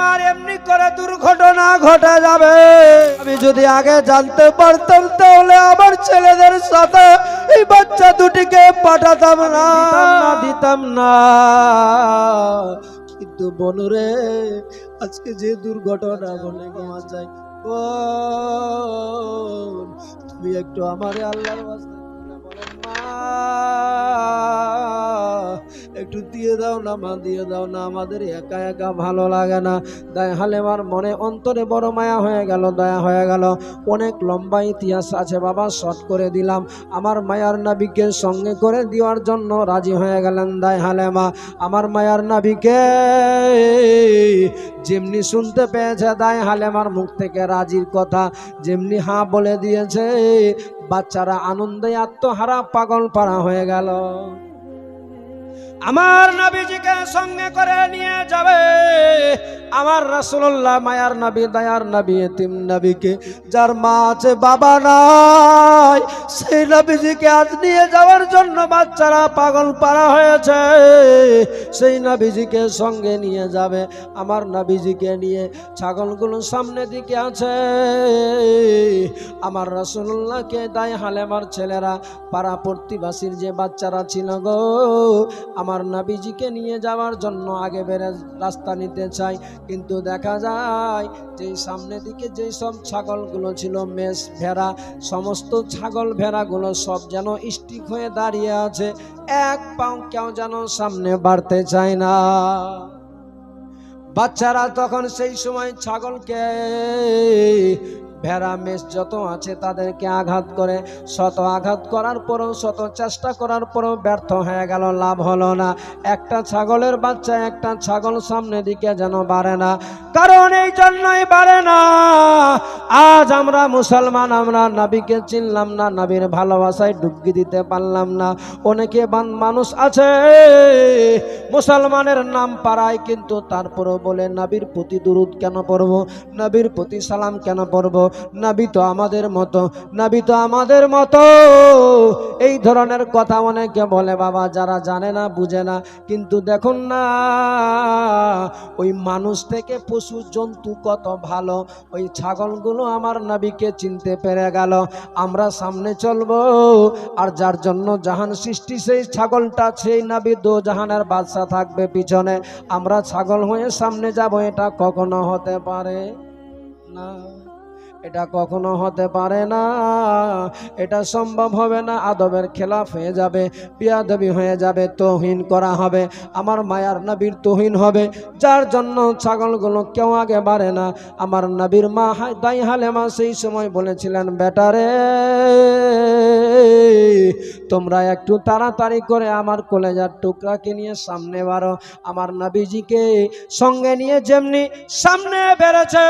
আমার এমনি করে দুর্ঘটনা ঘটা যাবে। আমি যদি আগে জানতে পারতাম তাহলে আমার ছেলেদের সাথে এই বাচ্চা দুটিকে পাঠাতাম না। দিতাম না কিন্তু বনুরে আজকে যে দুর্ঘটনা বলে গোয়া যায় বোন, তুমি একটু আমারে আল্লাহর বলেন মা। একটু দিয়ে দাও না, মা, দিয়ে দাও না, আমাদের একা একা ভালো লাগে না। দায় হালেমার মনে অন্তরে বড় মায়া হয়ে গেল, দয়া হয়ে গেল। অনেক লম্বা ইতিহাস আছে বাবা শট করে দিলাম। আমার মায়ার নাবিকে সঙ্গে করে দেওয়ার জন্য রাজি হয়ে গেলেন দায় হালেমা আমার মায়ার নাবিকে যেমনি শুনতে পেয়েছে দায় হালেমার মুখ থেকে রাজির কথা, যেমনি হাঁ বলে দিয়েছে, বাচ্চারা আনন্দে আত্মহারা পাগল পারা হয়ে গেল। আমার নবীজিকে সঙ্গে করে নিয়ে যাবে। আমার রাসূলুল্লাহ মায়ার নবী, দয়ার নবী, এতিম নবীকে, যার মা আছে, বাবা নাই, সেই নবীজিকে আজ নিয়ে যাওয়ার জন্য বাচ্চারা পাগল পারা হয়েছে। সেই নবীজিকে সঙ্গে নিয়ে যাবে, আমার নবীজিকে নিয়ে ছাগলগুলো সামনে দিকে আছে। আমার রসুল্লাহকে দায় হালেমার ছেলেরা, পাড়া প্রতিবাসীর যে বাচ্চারা ছিল গো আমার নাবিজিকে নিয়ে যাওয়ার জন্য আগে বেড়ে রাস্তা নিতে চাই। কিন্তু দেখা যায় যে সামনে দিকে যেই সব ছাগলগুলো ছিল মেষ ভেড়া, সমস্ত ছাগল ভেড়াগুলো সব যেন স্টিক হয়ে দাঁড়িয়ে আছে। এক পাও কেউ যেন সামনে বাড়তে চায় না। বাচ্চারা তখন সেই সময় ছাগলকে ভেড়া মেষ যত আছে তাদেরকে আঘাত করে, শত আঘাত করার পরও, শত চেষ্টা করার পরও ব্যর্থ হয়ে গেল, লাভ হলো না। একটা ছাগলের বাচ্চা, একটা ছাগল সামনে দিকে যেন বাড়ে না। কারণ এই জন্যই বাড়ে না। আজ আমরা মুসলমান, আমরা নাবিকে চিনলাম না, নাবির ভালোবাসায় ডুবকি দিতে পারলাম না। অনেকে মানুষ আছে, মুসলমানের নাম পাড়ায়, কিন্তু তারপরও বলে, নাবির প্রতি দুরুদ কেন পড়ব? নাবির প্রতি সালাম কেন পড়ব? নাবি তো আমাদের মতো, নাবি তো আমাদের মতো। এই ধরনের কথা অনেকে বলে, বাবা, যারা জানে না, বুঝে না। কিন্তু দেখুন না, ওই মানুষ থেকে পশু জন্তু কত ভালো। ওই ছাগলগুলো আমার নাবিকে চিনতে পেরে গেল। আমরা সামনে চলবো, আর যার জন্য জাহান সৃষ্টি, সেই ছাগলটা, সেই নাবি দো জাহানের বাদশা থাকবে পিছনে। আমরা ছাগল হয়ে সামনে যাব, এটা কখনো হতে পারে না। এটা কখনো হতে পারে না। এটা সম্ভব হবে না, আদবের খেলাফ হয়ে যাবে পিয়াদবি হয়ে যাবে, তহিন করা হবে। আমার মায়ার নবীর তহিন হবে, যার জন্য ছাগলগুলো কেউ আগে বাড়ে না। আমার নবীর মা দাই হালেমা সেই সময় বলেছিলেন বেটারে তোমরা একটু তাড়াতাড়ি করে আমার কলেজার টুকরাকে নিয়ে সামনে বারো আমার নবীজিকে সঙ্গে নিয়ে যেমনি সামনে বেড়েছে,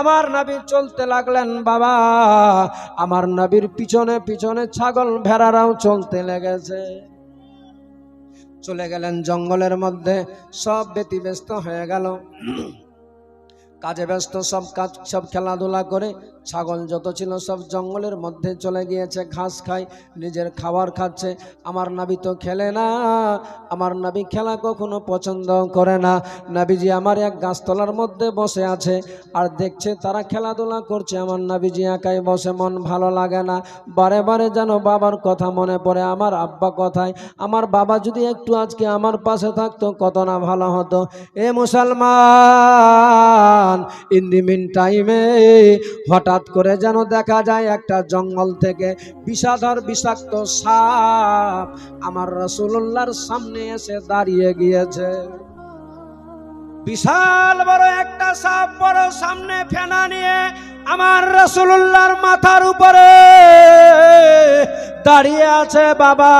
আমার নবী চলতে লাগলেন, বাবা, আমার নবীর পিছনে পিছনে ছাগল ভেড়ারাও চলতে লেগেছে। চলে গেলেন জঙ্গলের মধ্যে, সব ব্যতিব্যস্ত হয়ে গেল। কাজে ব্যস্ত, সব কাজ, সব খেলাধুলা করে ছাগল যত ছিল সব জঙ্গলের মধ্যে চলে গিয়েছে, ঘাস খায়, নিজের খাবার খাচ্ছে। আমার নাবি তো খেলে না, আমার নাবি খেলা কখনো পছন্দ করে না। নাবিজি আমার এক গাছতলার মধ্যে বসে আছে আর দেখছে তারা খেলাধুলা করছে। আমার নাবিজি একাই বসে, মন ভালো লাগে না। বারে বারে যেন বাবার কথা মনে পড়ে, আমার আব্বা কথায়? আমার বাবা যদি একটু আজকে আমার পাশে থাকতো, কত না ভালো হতো। এ মুসলমান! ইন দি মিন টাইমে হঠাৎ করে যেন দেখা যায় একটা জঙ্গল থেকে বিষাধর বিষাক্ত সাপ আমার রসুল্লাহর সামনে এসে দাঁড়িয়ে গিয়েছে। বিশাল বড় একটা সাপ বড় সামনে ফেনা নিয়ে আমার রসুল্লাহর মাথার উপরে দাঁড়িয়ে আছে বাবা।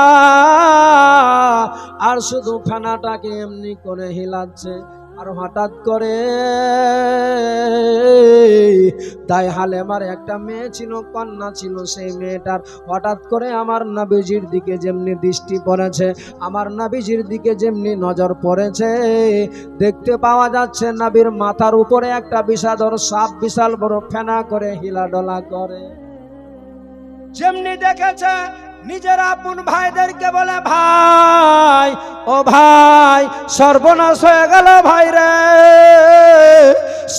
আর শুধু ফেনাটাকে এমনি করে হিলাচ্ছে। আর হঠাৎ করে তাই হালেমার একটা মেয়ে ছিল, কন্যা ছিল, সেই মেয়েটার হঠাৎ করে আমার নাবিজির দিকে যেমনি দৃষ্টি পড়েছে, আমার নাবিজির দিকে যেমনি নজর পড়েছে, দেখতে পাওয়া যাচ্ছে নাবির মাথার উপরে একটা বিষাদর সাপ বিশাল বড় ফেনা করে হিলাডলা করে। যেমনি দেখেছে নিজের আপন ভাইদেরকে বলে, ভাই, ও ভাই, সর্বনাশ হয়ে গেল ভাই রে।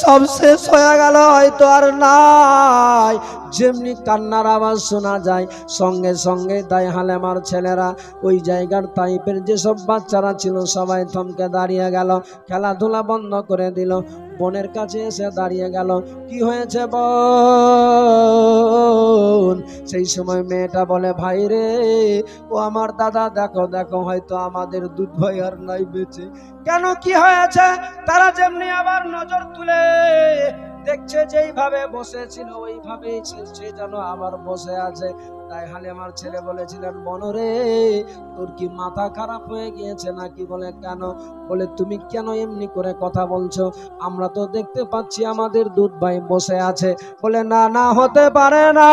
সব শেষ হয়ে গেল, হয়তো আর নাই। যেমনি কান্নার আওয়াজ শোনা যায়, সঙ্গে সঙ্গে তাই হালেমার ছেলেরা ওই জায়গার টাইপের যেসব বাচ্চারা ছিল, সবাই থমকে দাঁড়িয়ে গেল, খেলাধুলা বন্ধ করে দিল। বোনের কাছে এসে দাঁড়িয়ে গেল, কি হয়েছে বোন সেই সময় মেয়েটা বলে, ভাই রে, ও আমার দাদা, দেখো দেখো, হয়তো আমাদের দুধ ভাই আর নাই বেঁচে। কেন কি হয়েছে? তারা যেমনি আবার নজর তুলে দেখছে যেইভাবে বসেছিল, ওইভাবেই সে যেন আবার বসে আছে। তাই হালে আমার ছেলে বলেছিলেন বনরে তোর কি মাথা খারাপ হয়ে গিয়েছে নাকি? বলে, কেন? বলে, তুমি কেন এমনি করে কথা বলছো? আমরা তো দেখতে পাচ্ছি আমাদের দুধ ভাই বসে আছে। বলে, না না, হতে পারে না।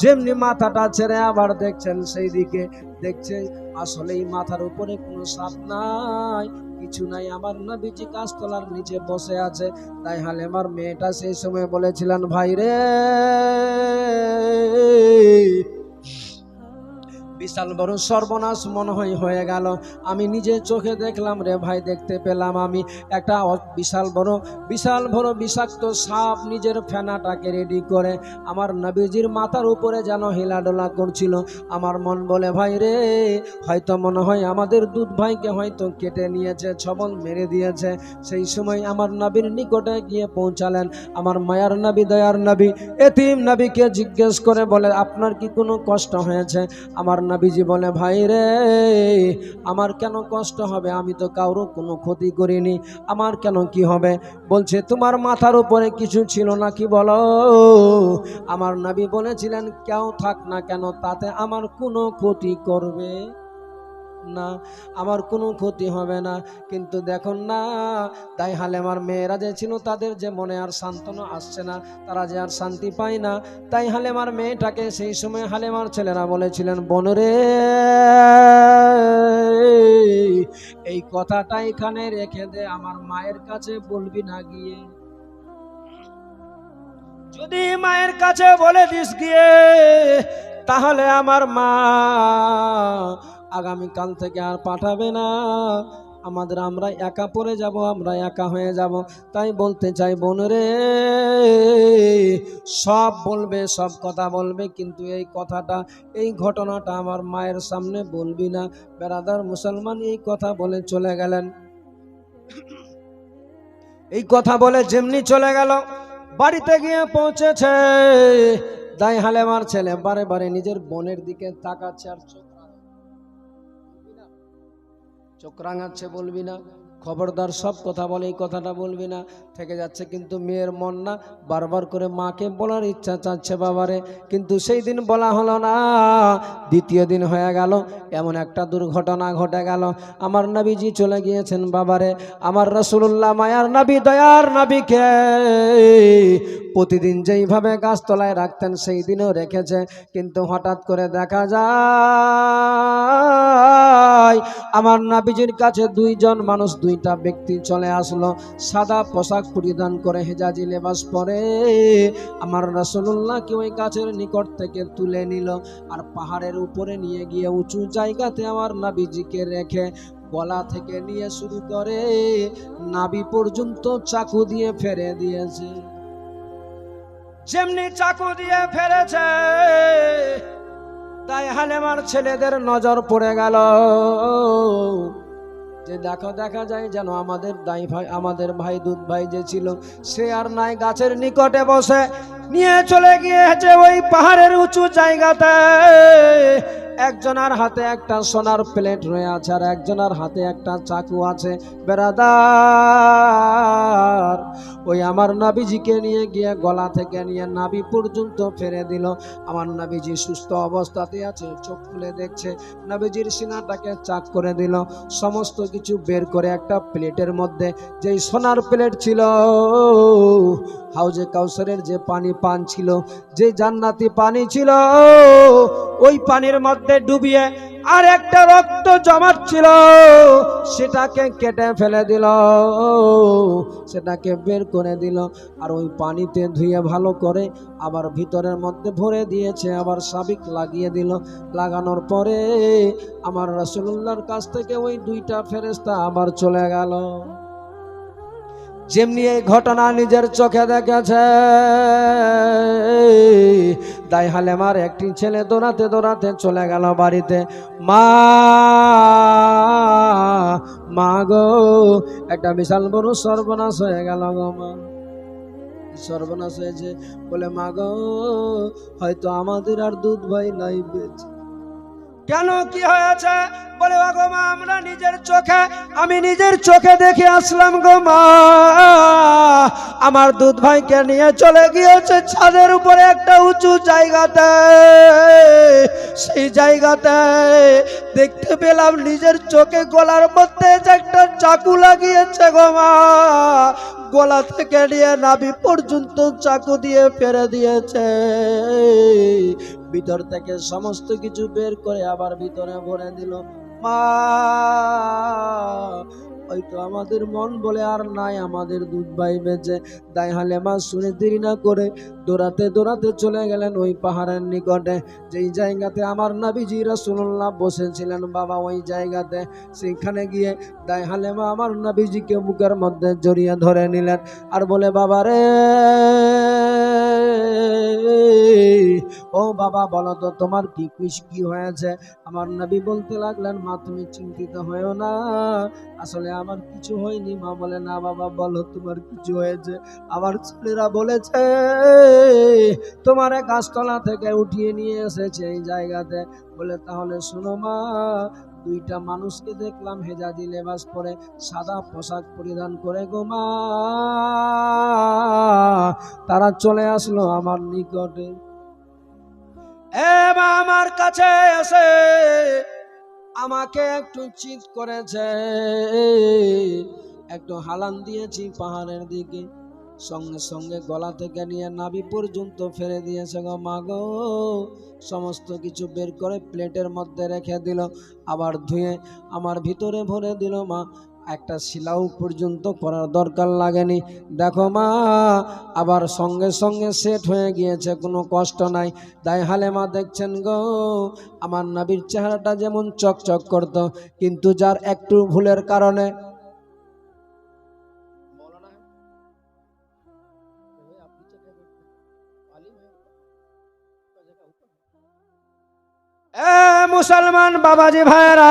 যেমনি মাথাটা ছেড়ে আবার দেখছেন সেই দিকে দেখছে আসলেই মাথার উপরে কোনো সাপ নাই। কিছু নাই। আমার নবীজি গাছতলার নিচে বসে আছে। তাই হালে আমার মেয়েটা সেই সময় বলেছিলেন, ভাই রে বিশাল বড় সর্বনাশ মনে হয় হয়ে গেল। আমি নিজে চোখে দেখলাম রে ভাই, দেখতে পেলাম আমি একটা বিশাল বড় বিশাল বড় বিষাক্ত সাপ নিজের ফেনাটাকে রেডি করে আমার নবীজির মাথার উপরে যেন হিলাডোলা করছিল। আমার মন বলে, ভাই রে, হয়তো মনে হয় আমাদের দুধ ভাইকে হয়তো কেটে নিয়েছে, ছবল মেরে দিয়েছে। সেই সময় আমার নবীর নিকটে গিয়ে পৌঁছালেন। আমার মায়ার নবী, দয়ার নবী, এতিম নবীকে জিজ্ঞেস করে বলে, আপনার কি কোনো কষ্ট হয়েছে? আমার নবীজি বলে, ভাই রে, আমার কেন কষ্ট হবে? আমি তো কারও কোনো ক্ষতি করিনি। আমার কেন কি হবে? বলছে, তোমার মাথার উপরে কিছু ছিল না কি বলো? আমার নাবি বলেছিলেন, কেউ থাক না কেন, তাতে আমার কোনো ক্ষতি করবে? না, আমার কোনো ক্ষতি হবে না। কিন্তু দেখুন না তাই হালেমার মেয়েরা যে ছিল, তাদের যে মনে আর সান্ত্বনা আসছে না, তারা যে আর শান্তি পায় না। তাই হালেমার মেয়েটাকে সেই সময় হালেমার ছেলেরা বলেছিলেন, বনরে, এই কথাটা এখানে রেখে দে, আমার মায়ের কাছে বলবি না গিয়ে। যদি মায়ের কাছে বলে দিস গিয়ে, তাহলে আমার মা আগামীকাল থেকে আর পাঠাবে না। আমাদের আমরা একা পড়ে যাব, আমরা একা হয়ে যাব। তাই বলতে চাই বোন রে সব বলবে, সব কথা বলবে, কিন্তু এই কথাটা, এই ঘটনাটা আমার মায়ের সামনে বলবি না। বেড়াদার মুসলমান এই কথা বলে চলে গেলেন। এই কথা বলে যেমনি চলে গেল, বাড়িতে গিয়ে পৌঁছেছে। দাই হালেমার ছেলে বারে বারে নিজের বোনের দিকে তাকাচ্ছে আর চোখ। চোখ রাঙাচ্ছে বলবি না। খবরদার সব কথা বলে, এই কথাটা বলবি না। থেকে যাচ্ছে কিন্তু মেয়ের মন না, বারবার করে মাকে বলার ইচ্ছা চাচ্ছে বাবারে। কিন্তু সেই দিন বলা হলো না, দ্বিতীয় দিন হয়ে গেল, এমন একটা দুর্ঘটনা ঘটে গেল। আমার নবীজি চলে গিয়েছেন বাবারে, আমার রসুল্লাহ মায়ার নবী, দয়ার নবীকে। প্রতিদিন যেইভাবে গাছতলায় রাখতেন, সেই দিনও রেখেছে। কিন্তু হঠাৎ করে দেখা যায়, আমার নাবিজির কাছে দুইজন মানুষ দুইটা ব্যক্তি চলে আসলো, সাদা পোশাক পরিধান করে হেজাজি লেবাস পরে। আমার রসুল্লাহকে ওই গাছের নিকট থেকে তুলে নিল আর পাহাড়ের উপরে নিয়ে গিয়ে উঁচু জায়গাতে আমার নাবিজিকে রেখে গলা থেকে নিয়ে শুরু করে, নাবি পর্যন্ত চাকু দিয়ে ফেরে দিয়েছে। যেমনি চাকু দিয়ে ফেলেছে, তাই হালেমার ছেলেদের নজর পড়ে গেল। যে দেখো, দেখা যায় যেন আমাদের দাই ভাই, আমাদের ভাই, দুধ ভাই যে ছিল, সে আর নাই, গাছের নিকটে বসে। নিয়ে চলে গিয়েছে ওই পাহাড়ের উঁচু জায়গাতে। একজনের হাতে একটা সোনার প্লেট রয়ে আছে আর একজনের হাতে একটা চাকু আছে। বেড়াদার ওই আমার নাবিজিকে নিয়ে গিয়ে গলা থেকে নিয়ে নাবি পর্যন্ত ফেরে দিল। আমার নাবিজি সুস্থ অবস্থাতে আছে, চোখ খুলে দেখছে। নাবিজির সিনাটাকে চাক করে দিল। সমস্ত কিছু বের করে একটা প্লেটের মধ্যে। যেই সোনার প্লেট ছিল হাউজে কাউসারের যে পানি পান ছিল, যে জান্নাতি পানি ছিল, ওই পানির মধ্যে ডুবিয়ে আর একটা রক্ত জমাচ্ছিল সেটাকে কেটে ফেলে দিল, সেটাকে বের করে দিল। আর ওই পানিতে ধুয়ে ভালো করে আবার ভিতরের মধ্যে ভরে দিয়েছে, আবার সাবিক লাগিয়ে দিল। লাগানোর পরে আমার রসুল্লাহর কাছ থেকে ওই দুইটা ফেরেস্তা আবার চলে গেল। যেমনি এই ঘটনা নিজের চোখে দেখেছে। দাই হালেমার একটি ছেলে দৌড়াতে দৌড়াতে চলে গেল বাড়িতে। মা মা গো, একটা বিশাল বড় সর্বনাশ হয়ে গেল গো মা। সর্বনাশ হয়েছে বলে, মা গো, হয়তো আমাদের আর দুধ ভাই নাই বেঁচে। কেন কি হয়েছে? বলে গো মা, আমরা নিজের চোখে, আমি নিজের চোখে দেখে আসলাম গো মা। আমার দুধ ভাইকে নিয়ে চলে গিয়েছে ছাদের উপরে একটা উঁচু জায়গাতে। সেই জায়গাতে দেখতে পেলাম নিজের চোখে গলার মধ্যে একটা চাকু লাগিয়েছে গো মা। গলা থেকে নিয়ে নাভি পর্যন্ত চাকু দিয়ে ফেলে দিয়েছে। ভিতর থেকে সমস্ত কিছু বের করে আবার ভিতরে ভরে দিল। মা, হয়তো আমাদের মন বলে আর নাই, আমাদের দুধ ভাই বেঁচে। তাই হালে মা, শুনে দেরি না করে দৌড়াতে দৌড়াতে চলে গেলেন ওই পাহাড়ের নিকটে। যেই জায়গাতে আমার নাবিজি রাসুল্লাহ বসেছিলেন, বাবা ওই জায়গাতে। সেখানে গিয়ে দাই হালেমা আমার নাবিজিকে বুকের মধ্যে জড়িয়ে ধরে নিলেন। আর বলে, বাবা রে ও বাবা, বলো তো, তোমার কি কুশ কি হয়েছে? আমার নবী বলতে লাগলেন, মা, তুমি চিন্তিত হয়েও না। আসলে আমার কিছু হয়নি। মা বলে, না বাবা, বলো তোমার কিছু হয়েছে? আমার ছেলেরা বলেছে, তোমার গাছতলা থেকে উঠিয়ে নিয়ে এসেছে এই জায়গাতে। বলে, তাহলে শোনো মা দুইটা মানুষকে দেখলাম হেজাদি লেবাস পরে সাদা পোশাক পরিধান করে, গো মা! তারা চলে আসলো আমার নিকটে। এ আমার কাছে এসে আমাকে একটু চিৎ করেছে। একটু হালান দিয়েছি পাহাড়ের দিকে। সঙ্গে সঙ্গে গলা থেকে নিয়ে নাভি পর্যন্ত ফেলে দিয়েছে গো মা গো। সমস্ত কিছু বের করে প্লেটের মধ্যে রেখে দিল, আবার ধুয়ে আমার ভিতরে ভরে দিল মা। একটা শিলাও পর্যন্ত করার দরকার লাগেনি। দেখো মা, আবার সঙ্গে সঙ্গে সেট হয়ে গিয়েছে, কোনো কষ্ট নাই। তাই হালে মা দেখছেন গো, আমার নাবির চেহারাটা যেমন চকচক করত, কিন্তু যার একটু ভুলের কারণে মুসলমান বাবাজি ভাইরা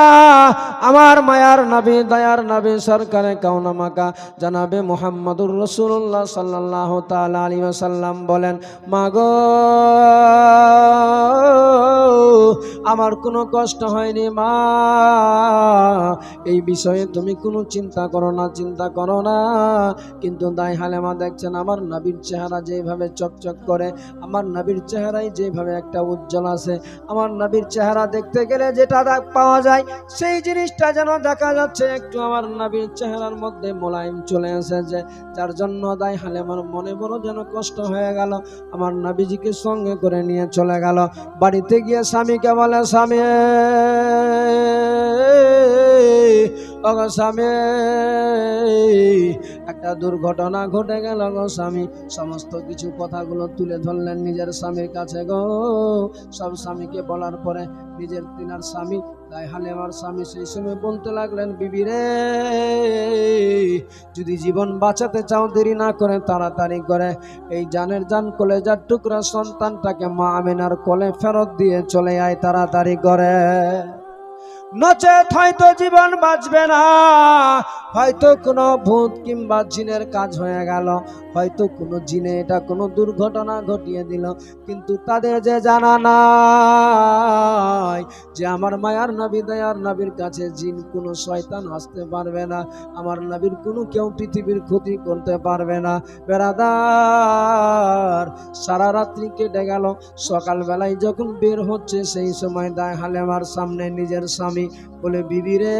আমার মায়ার নবী, দয়ার নবী, সরকারে কাউনামাকা জানাবে মোহাম্মদুর রসুল্লাহ সাল্লাহ তাল আলী সাল্লাম বলেন, মাগো, আমার কোনো কষ্ট হয়নি, মা। এই বিষয়ে তুমি কোনো চিন্তা করো না, চিন্তা করো না। কিন্তু দাই হালেমা দেখছেন, আমার নবীর চেহারা যেভাবে চকচক করে, আমার নবীর চেহারায় যেভাবে একটা উজ্জ্বল আছে, আমার নবীর চেহারা দেখতে গেলে যেটা পাওয়া যায়, সেই জিনিসটা যেন দেখা যাচ্ছে, একটু আমার নাবির চেহারার মধ্যে মোলায়েম চলে এসেছে। যার জন্য দায় হালে আমার মনে বড় যেন কষ্ট হয়ে গেল। আমার নাবিজিকে সঙ্গে করে নিয়ে চলে গেল। বাড়িতে গিয়ে স্বামীকে বলে, স্বামী! স্বামী, একটা দুর্ঘটনা ঘটে গেল গো স্বামী। সমস্ত কিছু কথাগুলো তুলে ধরলেন নিজের স্বামীর কাছে গো। সব স্বামীকে বলার পরে নিজের তিনার স্বামী তাই হালে আমার স্বামী সেই সময় বলতে লাগলেন, বিবি রে, যদি জীবন বাঁচাতে চাও দেরি না করে তাড়াতাড়ি করে। এই জানের জান কলেজার টুকরা সন্তানটাকে মা আমিনার কোলে ফেরত দিয়ে চলে আয় তাড়াতাড়ি করে। নচেত হয়তো জীবন বাঁচবে না। হয়তো কোনো ভূত কিংবা জিনের কাজ হয়ে গেল, হয়তো কোনো জিনে এটা কোনো দুর্ঘটনা ঘটিয়ে দিল, কিন্তু তাদের যে জানা নাই যে আমার মায়ার নবী, দয়ার নবীর কাছে জিন কোনো শয়তান আসতে পারবে না, আমার নবীর কোনো কেউ পৃথিবীর ক্ষতি করতে পারবে না। বেড়াদার, সারা রাত্রি কেটে গেল, সকালবেলায় যখন বের হচ্ছে সেই সময় দায় হালেমার সামনে নিজের স্বামী বলে, বিবি রে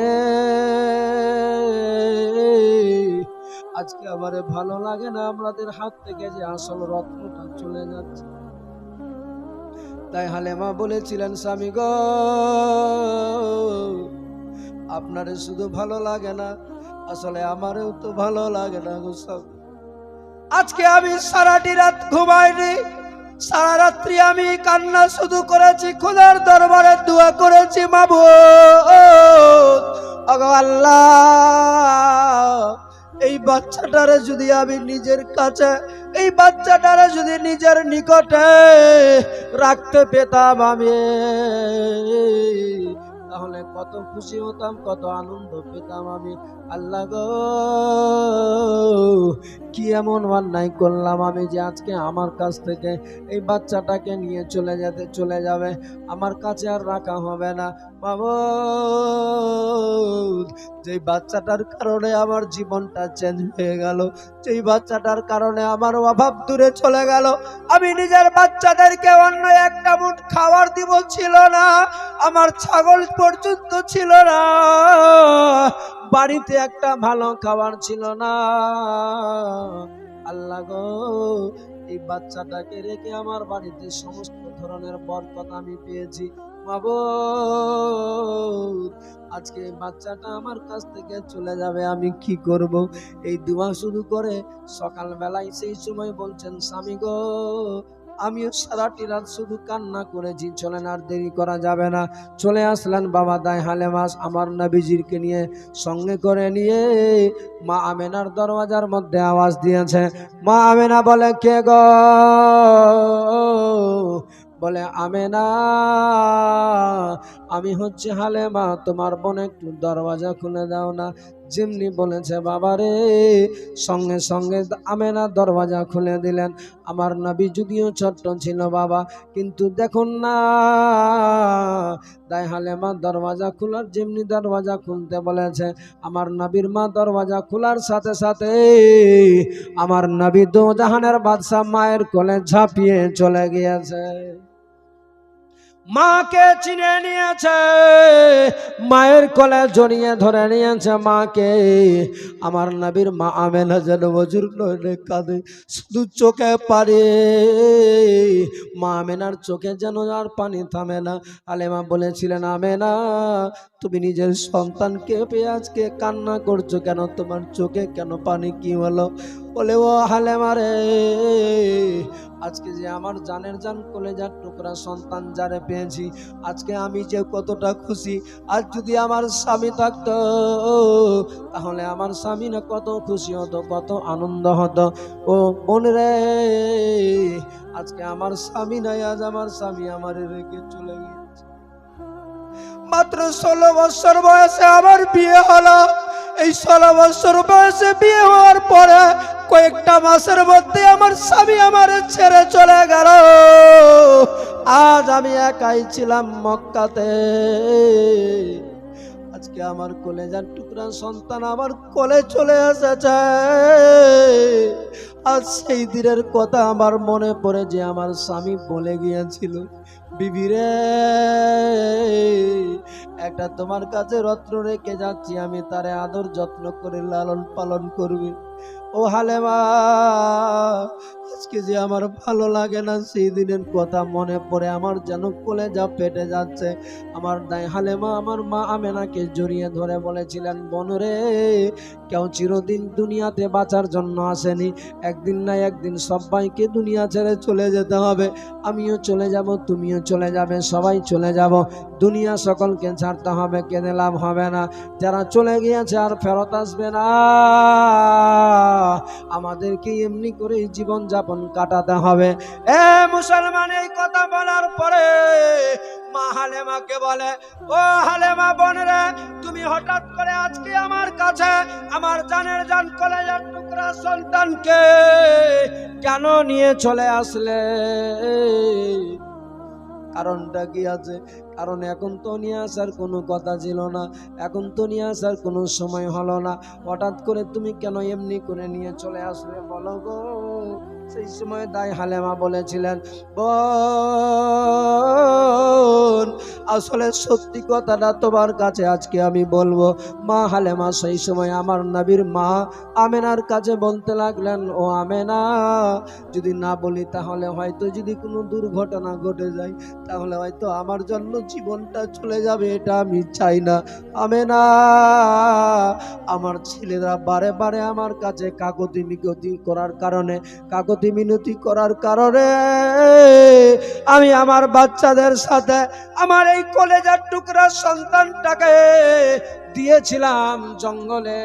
আজকে আমার ভালো লাগে না, আমাদের হাত থেকে যে আসল রত্নটা চলে যাচ্ছে। তাই হালেমা বলেছিলেন, স্বামী গো, আপনারে শুধু ভালো লাগে না, আসলে আমারও তো ভালো লাগে না গো আজকে আমি সারাটি রাত ঘুমাইনি, সারা রাত্রি আমি কান্না শুধু করেছি, খোদার দরবারে দোয়া করেছি মাবু এই বাচ্চাটারে যদি আমি নিজের কাছে, এই বাচ্চাটারে যদি নিজের নিকটে রাখতে পেতাম আমি, তাহলে কত খুশি হতাম, কত আনন্দ পেতাম আমি। আল্লাহ গো, কি এমন অন্যায় করলাম আমি যে আজকে আমার কাছ থেকে এই বাচ্চাটাকে নিয়ে চলে যেতে, চলে যাবে। আমার কাছে আর রাখা হবে না। বাবু যে বাচ্চাটার কারণে আমার জীবনটা চেঞ্জ হয়ে গেল, যেই বাচ্চাটার কারণে আমার অভাব দূরে চলে গেল, আমি নিজের বাচ্চাদেরকে অন্য একটা মুঠ খাবার দিব ছিল না, আমার ছাগল পর্যন্ত ছিল না। বাড়িতে একটা ভালো খাবার ছিল না। আল্লাহ গো, এই বাচ্চাটাকে রেখে আমার বাড়িতে সমস্ত ধরনের বরকত আমি পেয়েছি। আজকে বাচ্চাটা আমার কাছ থেকে চলে যাবে, আমি কি করব? এই দোয়া শুরু করে সকালবেলায় সেই সময় বলছেন, স্বামী গো, আমিও সারাটি রাত শুধু কান্না করেছি চলেন আর দেরি করা যাবে না। চলে আসলেন বাবা দায় হালে হালেমাস আমার নবীজিরকে নিয়ে সঙ্গে করে নিয়ে মা আমেনার দরওয়াজার মধ্যে আওয়াজ দিয়েছে। মা আমেনা বলে, কে গো? বলে, আমেনা, আমি হচ্ছে হালেমা, তোমার বোন একটু দরওয়াজা খুলে দাও না। যেমনি বলেছে, বাবা রে। সঙ্গে সঙ্গে আমেনা দরওয়াজা খুলে দিলেন। আমার নবী যদিও ছোট্ট ছিল বাবা, কিন্তু দেখুন না। দায় হালেমা দরওয়াজা খোলার যেমনি দরওয়াজা খুলতে বলেছে, আমার নবীর মা দরওয়াজা খোলার সাথে সাথে আমার নবী দো জাহানের বাদশাহ মায়ের কোলে ঝাঁপিয়ে চলে গিয়েছে। মাকে চিনে নিয়েছে, মায়ের কোলে জড়িয়ে ধরে নিয়েছে মাকে। আমার নবীর মা আমেনা যেন মজুর নইলে কাঁদে, শুধু চোখে পারে মা আমেনার চোখে যেন আর পানি থামে না। আলেমা বলেছিলেন, আমেনা, তুমি নিজের সন্তানকে পেয়ে কান্না করছ কেন? তোমার চোখে কেন পানি কি হলো? বলে, ও হালেমা রে আজকে যে আমার জানের জান কলেজার টুকরা সন্তান যারে পেয়েছি, আজকে আমি যে কতটা খুশি, আজ যদি আমার স্বামী থাকতো, তাহলে আমার স্বামী না কত খুশি হতো, কত আনন্দ হতো। ও বোন রে, আজকে আমার স্বামী নাই, আজ আমার স্বামী আমার রেখে চলে গিয়েছে। মাত্র ষোলো বছর বয়সে আমার বিয়ে হলো। এই ষোলো বছর বয়সে বিয়ে হওয়ার পরে কয়েকটা মাসের মধ্যে আমার স্বামী আমার ছেড়ে চলে গেল। আজ আমি একাই ছিলাম মক্কাতে। আজকে আমার কলেজার টুকরা সন্তান আমার কোলে চলে এসেছে। আজ সেই দিনের কথা আমার মনে পড়ে যে আমার স্বামী বলে গিয়েছিল। বিবি রে একটা তোমার কাছে রত্ন রেখে যাচ্ছি, আমি তারে আদর যত্ন করে লালন পালন করবে। ও হালেমা আজকে যে আমার ভালো লাগে না, সেই দিনের কথা মনে পড়ে আমার যেন কোলে যা পেটে যাচ্ছে। আমার দায় হালেমা, আমার মা আমেনাকে জড়িয়ে ধরে বলেছিলেন বনরে কেউ চিরদিন দুনিয়াতে বাঁচার জন্য আসেনি। একদিন না একদিন সবাইকে দুনিয়া ছেড়ে চলে যেতে হবে। আমিও চলে যাব, তুমিও চলে যাবে, সবাই চলে যাব। দুনিয়া সকলকে ছাড়তে হবে, কেঁদে লাভ হবে না। যারা চলে গিয়েছে আর ফেরত আসবে না, আমাদেরকে এমনি করে জীবন যাপন কাটাতে হবে। এ মুসলমান, এই কথা বলার পরে মা হালেমাকে বলে, ও হালেমা তুমি হঠাৎ করে আজকে আমার কাছে আমার জানের জান কলেজের টুকরা কেন নিয়ে চলে আসলে? কারণটা কি আছে? কারণ এখন তো নিয়ে আসার কোনো কথা ছিল না, এখন তো নিয়ে আসার কোনো সময় হলো না। হঠাৎ করে তুমি কেন এমনি করে নিয়ে চলে আসলে বলো গো? সেই সময় তাই হালেমা বলেছিলেন বোন আসলে সত্যি কথাটা তোমার কাছে আজকে আমি বলব। মা হালেমা, সেই সময় আমার নবীর মা আমেনার কাছে বলতে লাগলেন, ও আমেনা, যদি না বলি তাহলে হয়তো যদি কোনো দুর্ঘটনা ঘটে যায়, তাহলে হয়তো আমার জন্য জীবনটা চলে যাবে, এটা আমি চাই না। আমেনা, আমার ছেলেরা বারে বারে আমার কাছে কাকতি মিনতি করার কারণে, কাকতি মিনতি করার কারণে আমি আমার বাচ্চাদের সাথে, আমার এই কলেজার টুকরা সন্তানটাকে দিয়েছিলাম জঙ্গলে।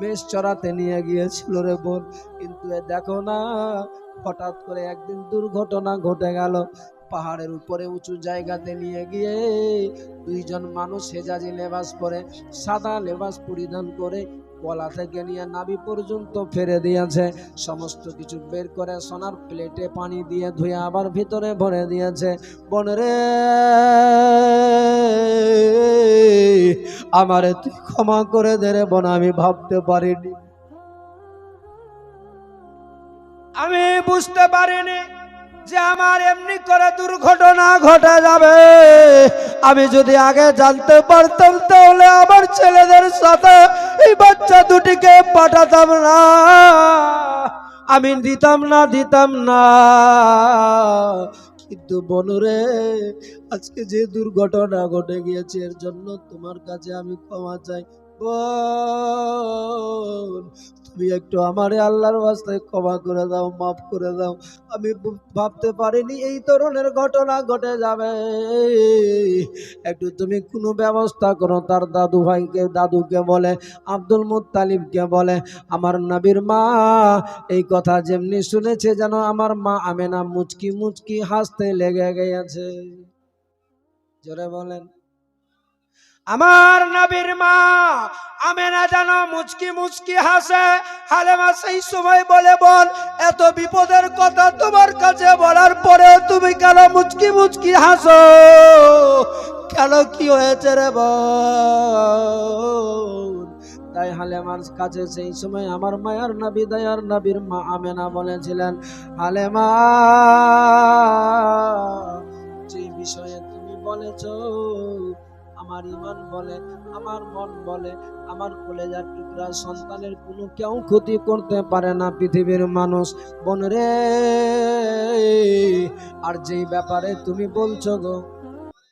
মেষ চড়াতে নিয়ে গিয়েছিল রে বোন। কিন্তু দেখো না, হঠাৎ করে একদিন দুর্ঘটনা ঘটে গেল। পাহাড়ের উপরে উঁচু জায়গাতে নিয়ে গিয়ে দুইজন মানুষ হেজাজি লেবাস পরে সাদা লেবাস পরিধান করে গলা থেকে নিয়ে নাভি পর্যন্ত ফেরে দিয়েছে। সমস্ত কিছু বের করে সোনার প্লেটে পানি দিয়ে ধুয়ে আবার ভিতরে ভরে দিয়েছে। বনরে আমারে তুই ক্ষমা করে দে রে বোন, আমি ভাবতে পারিনি। আমি বুঝতে পারিনি। যে আমার এমনি করে দুর্ঘটনা ঘটা যাবে। আমি যদি আগে জানতে পারতাম, তাহলে আমার ছেলেদের সাথে এই বাচ্চা দুটিকে পাঠাতাম না। আমি দিতাম না দিতাম না। কিন্তু বনুরে আজকে যে দুর্ঘটনা ঘটে গিয়েছে, এর জন্য তোমার কাছে আমি ক্ষমা চাই। তুমি একটু আমারে আল্লাহর বাস্তায় ক্ষমা করে দাও, মাফ করে দাও। আমি ভাবতে পারিনি এই ধরনের ঘটনা ঘটে যাবে। একটু তুমি কোনো ব্যবস্থা করো, তার দাদু ভাইকে, দাদুকে বলে, আব্দুল মুত্তালিবকে বলে, আমার নবীর মা এই কথা যেমনি শুনেছে যেন আমার মা আমেনা মুচকি মুচকি হাসতে লেগে গেছে। জোরে বলেন। আমার নবীর মা আমেনা যেন মুচকি মুচকি হাসে। হালেমা সেই সময় বলে বল এত বিপদের কথা তোমার কাছে বলার পরে তুমি কেন মুচকি মুচকি হাসো? কেন কি হয়েছে রে বোন? তাই হালেমার কাছে সেই সময় আমার মায়ার নবী, দয়ার নবীর মা আমেনা বলেছিলেন, হালেমা, যে বিষয়ে তুমি বলেছ আমার ইমান বলে, আমার মন বলে, আমার কলেজার টুকরা সন্তানের কোনো কেউ ক্ষতি করতে পারে না পৃথিবীর মানুষ। বনরে আর যেই ব্যাপারে তুমি বলছো গো